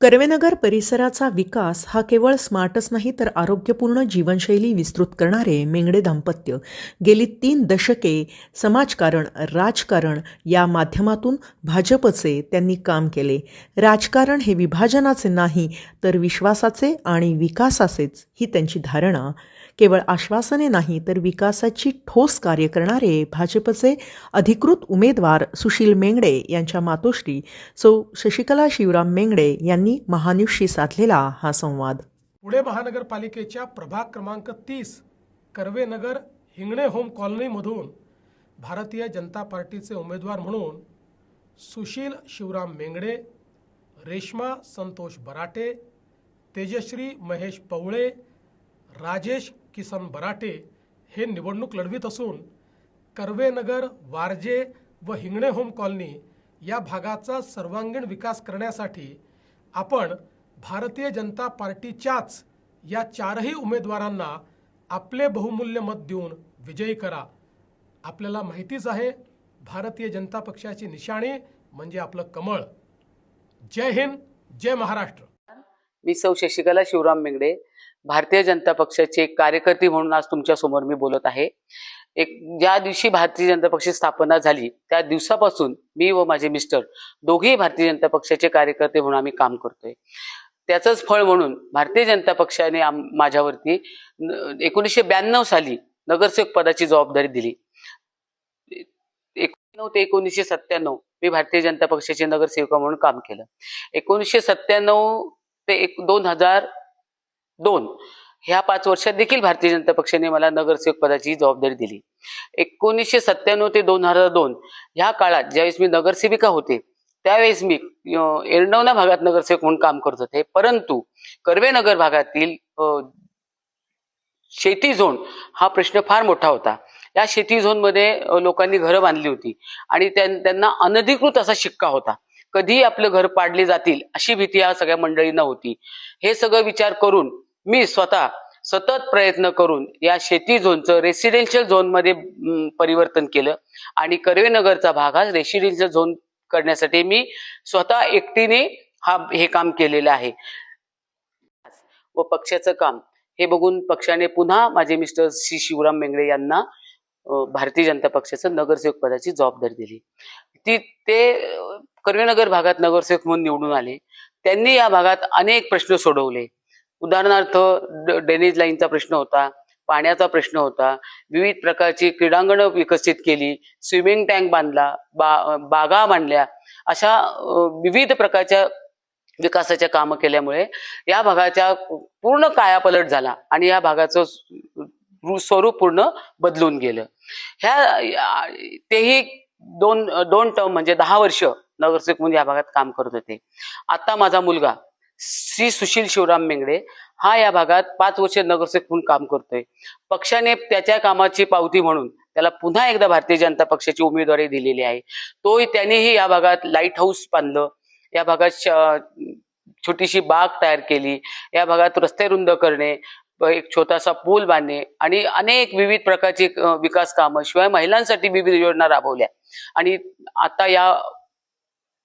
कर्वेनगर परिसराचा विकास हा केवळ स्मार्टच नाही तर आरोग्यपूर्ण जीवनशैली विस्तृत करणारे मेंगडे दाम्पत्य. गेली तीन दशके समाजकारण राजकारण या माध्यमातून भाजपचे त्यांनी काम केले. राजकारण हे विभाजनाचे नाही तर विश्वासाचे आणि विकासाचेच ही त्यांची धारणा. केवळ आश्वासने नाही तर विकासाची ठोस कार्य करणारे भाजपचे अधिकृत उमेदवार सुशील मेंगडे यांच्या मातोश्री सौ शशिकला शिवराम मेंगडे यांनी महान्यूजशी साधलेला हा संवाद. पुणे महानगरपालिकेच्या प्रभाग क्रमांक तीस कर्वेनगर हिंगणे होम कॉलनीमधून भारतीय जनता पार्टीचे उमेदवार म्हणून सुशील शिवराम मेंगडे रेश्मा संतोष बराटे तेजश्री महेश पवळे राजेश किसन बराटे हे निवडणूक लढवित असून कर्वेनगर वारजे व हिंगणे होम कॉलनी या भागाचा सर्वांगीण विकास करण्यासाठी आपण भारतीय जनता पार्टीच्याच या चारही उमेदवारांना आपले बहुमूल्य मत देऊन विजयी करा. आपल्याला माहितीच आहे भारतीय जनता पक्षाची निशाणी म्हणजे आपलं कमळ. जय हिंद जय महाराष्ट्र. मी सौ शशिकला शिवराम मेंगडे भारतीय जनता पक्षाचे कार्यकर्ते म्हणून आज तुमच्यासमोर मी बोलत आहे. एक ज्या दिवशी भारतीय जनता पक्षाची स्थापना झाली त्या दिवसापासून मी व माझे मिस्टर दोघेही भारतीय जनता पक्षाचे कार्यकर्ते म्हणून आम्ही काम करतोय. त्याचंच फळ म्हणून भारतीय जनता पक्षाने आम- माझ्यावरती एकोणीसशे ब्याण्णव साली नगरसेवक पदाची जबाबदारी दिली. एकोणनऊ ते एकोणीसशे सत्त्याण्णव मी भारतीय जनता पक्षाचे नगरसेवका म्हणून काम केलं. एकोणीसशे सत्त्याण्णव ते एक दोन हजार दोन. ह्या पाच वर्षात देखील भारतीय जनता पक्षाने मला नगरसेवक पदाची जबाबदारी दिली. एकोणीसशे सत्त्याण्णव ते दोन हजार दोन ह्या काळात ज्यावेळेस मी नगरसेविका होते त्यावेळेस मी अं, भागात नगरसेवक म्हणून काम करत होते. परंतु कर्वेनगर भागातील शेती झोन हा प्रश्न फार मोठा होता. या शेती झोनमध्ये लोकांनी घरं बांधली होती आणि त्यां- त्यांना अनधिकृत असा शिक्का होता. कधी आपलं घर पाडले जातील अशी भीती या सगळ्या मंडळींना होती. हे सगळं विचार करून मी स्वतः सतत प्रयत्न करून या शेती झोनचं रेसिडेन्शियल झोनमध्ये परिवर्तन केलं आणि कर्वेनगरचा भाग हा रेसिडेन्शियल झोन करण्यासाठी मी स्वतः एकटीने हा हे काम केलेलं आहे. व पक्षाचं काम. हे बघून पक्षाने पुन्हा माझे मिस्टर श्री शिवराम मेंगळे यांना भारतीय जनता पक्षाचं नगरसेवक पदाची जबाबदारी दिली. ती ते कर्वेनगर भागात नगरसेवक म्हणून निवडून आले. त्यांनी या भागात अनेक प्रश्न सोडवले. उदाहरणार्थ ड्रेनेज लाईनचा प्रश्न होता पाण्याचा प्रश्न होता विविध प्रकारची क्रीडांगणं विकसित केली स्विमिंग टँक बांधला बा बागा बांधल्या अशा विविध प्रकारच्या विकासाच्या कामं केल्यामुळे या भागाच्या पूर्ण कायापलट झाला आणि या भागाचं स्वरूप पूर्ण बदलून गेलं. ह्या तेही दोन दोन टर्म म्हणजे दहा वर्ष नगरसेवक म्हणून या भागात काम करत होते. आता माझा मुलगा श्री सुशील शिवराम मेंगडे हा या भागात पाच वर्ष नगरसेवक म्हणून काम करतोय. पक्षाने त्याच्या कामाची पावती म्हणून त्याला पुन्हा एकदा भारतीय जनता पक्षाची उमेदवारी दिलेली आहे. तो त्यानेही या भागात लाइट हाऊस बांधलं. या भागात श- छोटीशी बाग तयार केली. या भागात रस्ते रुंद करणे एक छोटासा पूल बांधणे आणि अनेक विविध प्रकारची विकास कामं शिवाय महिलांसाठी विविध योजना राबवल्या. आणि आता या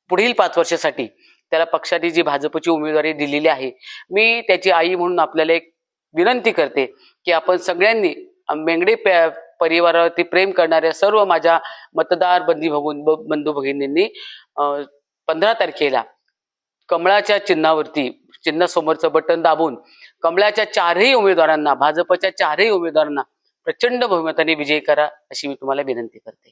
पुढील पाच वर्षासाठी त्याला पक्षाने जी भाजपची उमेदवारी दिलेली आहे मी त्याची आई म्हणून आपल्याला एक विनंती करते की आपण सगळ्यांनी मेंगडे परिवारावरती प्रेम करणाऱ्या सर्व माझ्या मतदार बंदी भगून बंधू भगिनींनी पंधरा तारखेला कमळाच्या चिन्हावरती चिन्ह समोरचं बटन दाबून कमळाच्या चारही उमेदवारांना भाजपच्या चारही उमेदवारांना प्रचंड बहुमताने विजयी करा अशी मी तुम्हाला विनंती करते.